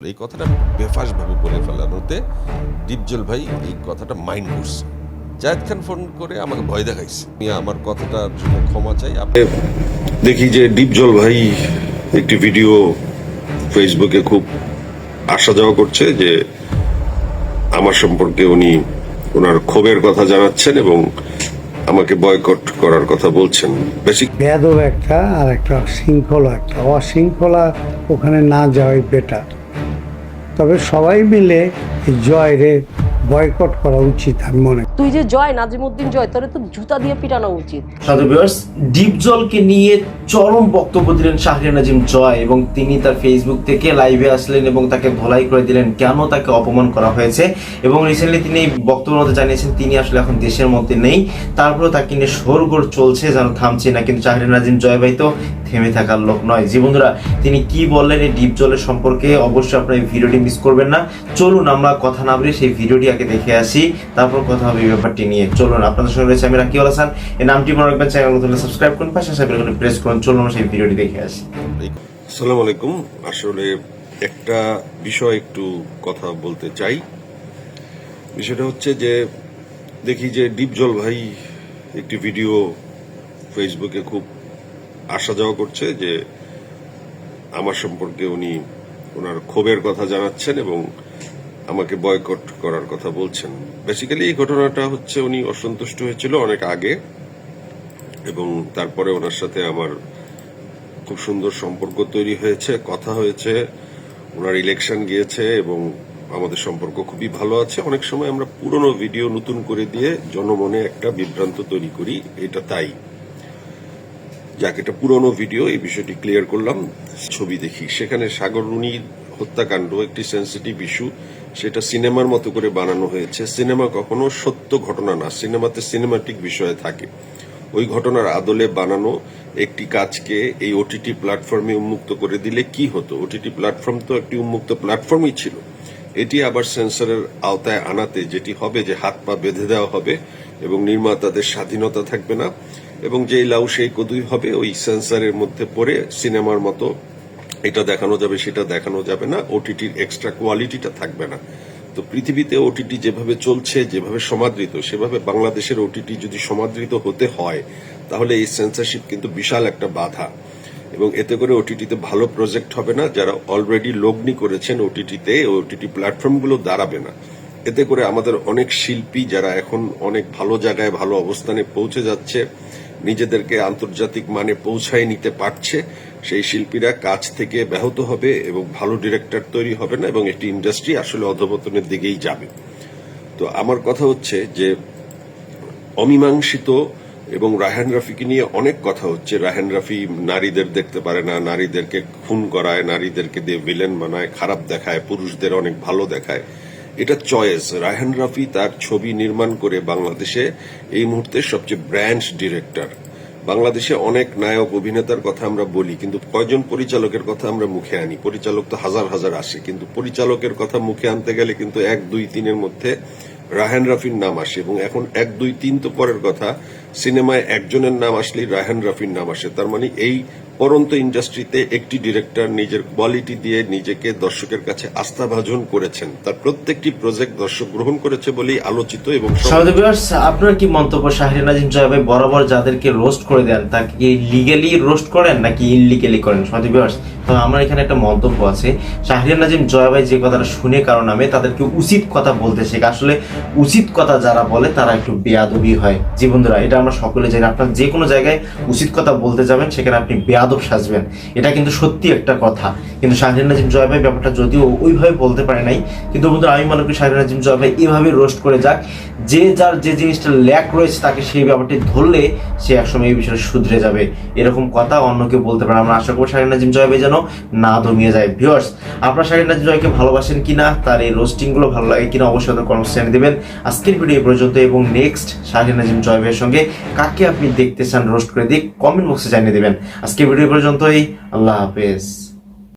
এই কথাটা বেফাসভাবে বলে ফেলানোতে ডিপজল ভাই এই কথাটা মাইন্ড করছে। জায়েদ খান ফোন করে আমাকে ভয় দেখাইছে। আমি আমার কথাটার জন্য ক্ষমা চাই। আপনি দেখি যে ডিপজল ভাই একটি ভিডিও ফেসবুকে খুব আসা যাওয়া করছে যে আমার সম্পর্কে উনি ওনার ক্ষোভের কথা জানাচ্ছেন এবং আমাকে বয়কট করার কথা বলছেন। বেসিক বেদব একটা আর একটা শৃঙ্খলা একটা। অশৃঙ্খলা ওখানে না যাওয়াই বেটার তবে সবাই মিলে জয় জয়রে বয়কট করা উচিত আমি মনে করি। তুই যে জয় নাজিমুদ্দিন জয় তোরে তো জুতা দিয়ে পিটানো উচিত। সাধু ভিউয়ার্স ডিপ জলকে নিয়ে চরম বক্তব্য দিলেন শাহরিয়ার নাজিম জয় এবং তিনি তার ফেসবুক থেকে লাইভে আসলেন এবং তাকে ধলাই করে দিলেন কেন তাকে অপমান করা হয়েছে এবং রিসেন্টলি তিনি এই বক্তব্যের মধ্যে জানিয়েছেন তিনি আসলে এখন দেশের মধ্যে নেই তারপরেও তাকে নিয়ে সরগোর চলছে যেন থামছে না। কিন্তু শাহরিয়ার নাজিম জয় ভাই তো থেমে থাকার লোক নয়। জি বন্ধুরা তিনি কি বললেন এই ডিপ জলের সম্পর্কে? অবশ্যই আপনার এই ভিডিওটি মিস করবেন না। চলুন আমরা কথা না বলে সেই ভিডিওটি আগে দেখে আসি। তারপর কথা হবে ব্যাপারটি নিয়ে। চলুন, আপনাদের সঙ্গে রয়েছে আমি রাকিউল হাসান। এই নামটি মনে রাখবেন চ্যানেল নতুন সাবস্ক্রাইব করুন, পাশে সাবস্ক্রাইব প্রেস করুন। চলুন সেই ভিডিওটি দেখে আসি। আসসালামু আলাইকুম। আসলে একটা বিষয় একটু কথা বলতে চাই। বিষয়টা হচ্ছে যে, দেখি যে ডিপজল ভাই একটি ভিডিও ফেসবুকে খুব আসা যাওয়া করছে যে, আমার সম্পর্কে উনি ওনার ক্ষোভের কথা জানাচ্ছেন এবং আমাকে বয়কট করার কথা বলছেন। বেসিক্যালি এই ঘটনাটা হচ্ছে উনি অসন্তুষ্ট হয়েছিল অনেক আগে এবং তারপরে ওনার সাথে আমার খুব সুন্দর সম্পর্ক তৈরি হয়েছে, কথা হয়েছে, ওনার ইলেকশন গিয়েছে এবং আমাদের সম্পর্ক খুবই ভালো আছে। অনেক সময় আমরা পুরনো ভিডিও নতুন করে দিয়ে জনমনে একটা বিভ্রান্ত তৈরি করি, এটা তাই। যাক, এটা পুরনো ভিডিও এই বিষয়টি ক্লিয়ার করলাম। ছবি দেখি। সেখানে সাগর রুনির হত্যাকাণ্ড, একটি সেন্সিটিভ ইস্যু সেটা সিনেমার মতো করে বানানো হয়েছে। সিনেমা কখনো সত্য ঘটনা না, সিনেমাতে সিনেমাটিক বিষয় থাকে। ওই ঘটনার আদলে বানানো একটি কাজকে এই ওটিটি প্ল্যাটফর্মে উন্মুক্ত করে দিলে কি হতো? ওটিটি প্ল্যাটফর্ম তো একটি উন্মুক্ত প্ল্যাটফর্মই ছিল। এটি আবার সেন্সরের আওতায় আনাতে যেটি হবে যে হাত পা বেঁধে দেওয়া হবে এবং নির্মাতাদের স্বাধীনতা থাকবে না এবং যেই লাউ সেই কদুই হবে, ওই সেন্সরের মধ্যে পড়ে সিনেমার মতো এটা দেখানো যাবে, সেটা দেখানো যাবে না ওটিটির এক্সট্রা কোয়ালিটিটা থাকবে না। তো পৃথিবীতে ওটিটি যেভাবে চলছে, যেভাবে সমাদৃত, সেভাবে বাংলাদেশের ওটিটি যদি সমাদৃত হতে হয়, তাহলে এই সেন্সারশিপ কিন্তু বিশাল একটা বাধা। এবং এতে করে ওটিটিতে ভালো প্রজেক্ট হবে না, যারা অলরেডি লগ্নি করেছেন ওটিটিতে ওটিটি প্ল্যাটফর্মগুলো দাঁড়াবে না। এতে করে আমাদের অনেক শিল্পী যারা এখন অনেক ভালো জায়গায়, ভালো অবস্থানে পৌঁছে যাচ্ছে, নিজেদেরকে আন্তর্জাতিক মানে পৌঁছায় নিতে পারছে সেই শিল্পীরা কাজ থেকে ব্যাহত হবে এবং ভালো ডিরেক্টর তৈরি হবে না এবং একটি ইন্ডাস্ট্রি আসলে অধপতনের দিকেই যাবে। তো আমার কথা হচ্ছে যে অমীমাংসিত এবং রায়হান রাফিকে নিয়ে অনেক কথা হচ্ছে। রায়হান রাফি নারীদের দেখতে পারে না, নারীদেরকে খুন করায়, নারীদেরকে দিয়ে ভিলেন বানায়, খারাপ দেখায়, পুরুষদের অনেক ভালো দেখায়। এটা চয়েস রায়হান রাফি তার ছবি নির্মাণ করে বাংলাদেশে এই মুহূর্তে সবচেয়ে ব্র্যান্ড ডিরেক্টর। বাংলাদেশে অনেক নায়ক, অভিনেতার কথা আমরা বলি, কিন্তু কয়জন পরিচালকের কথা আমরা মুখে আনি? পরিচালক তো হাজার হাজার আসে, কিন্তু পরিচালকের কথা মুখে আনতে গেলে কিন্তু এক, দুই, তিনের মধ্যে রায়হান রাফির নাম আসে এবং এখন এক, দুই, তিন তো পরের কথা, সিনেমায় একজনের নাম আসলেই রায়হান রাফির নাম আসে। তার মানে এই পরন্ত ইন্ডাস্ট্রিতে একটি ডিরেক্টর নিজের কোয়ালিটি দিয়ে নিজেকে দর্শকের কাছে আস্থাভাজন করেছেন। তার প্রত্যেকটি প্রজেক্ট দর্শক গ্রহণ করেছে বলেই আলোচিত এবং আপনার কি মন্তব্য শাহরিয়ার নাজিম জয় ভাই বরাবর যাদেরকে রোস্ট করে দেন, তাকে লিগেলি রোস্ট করেন নাকি ইনলিগেলি করেন? ভিউয়ার্স তো আমার এখানে একটা মন্তব্য আছে। শাহরিয়ার নাজিম জয় ভাই যে কথাটা শুনে কারণ আমি তাদেরকে উচিত কথা বলতে শেখা। আসলে উচিত কথা যারা বলে, তারা একটু বেয়াদবি হয়। জি বন্ধুরা, এটা আমরা সকলে জানি। আপনার যে কোনো জায়গায় উচিত কথা বলতে যাবেন, সেখানে আপনি বেয়াদব সাজবেন। এটা কিন্তু সত্যি একটা কথা। কিন্তু শাহরিয়ার নাজিম জয় ভাই ব্যাপারটা যদিও ওইভাবে বলতে পারে নাই, কিন্তু বন্ধুরা, আমি মনে করি শাহরিয়ার নাজিম জয় ভাই এভাবে রোস্ট করে যাক। যে যার যে জিনিসটা ল্যাক রয়েছে, তাকে সেই ব্যাপারটি ধরলে সে একসময় এই বিষয়ে শুধরে যাবে। এরকম কথা অন্য কেউ বলতে পারে আমরা আশা করব শাহরিয়ার নাজিম জয় ভাই যেন না দমিয়ে যায়। ভিউয়ার্স আপনার না জয়কে ভালোবাসেন কিনা, তার এই রোস্টিংগুলো ভালো লাগে কিনা, অবশ্যই আমাদের কমেন্টস জানিয়ে দেবেন। আজকের ভিডিও পর্যন্ত, এবং নেক্সট শাহরিয়ার নাজিম জয় ভাইয়ের সঙ্গে কাকে আপনি দেখতে চান রোস্ট করে দিয়ে কমেন্ট বক্সে জানিয়ে দেবেন। আজকের ভিডিও পর্যন্তই, আল্লাহ হাফেজ।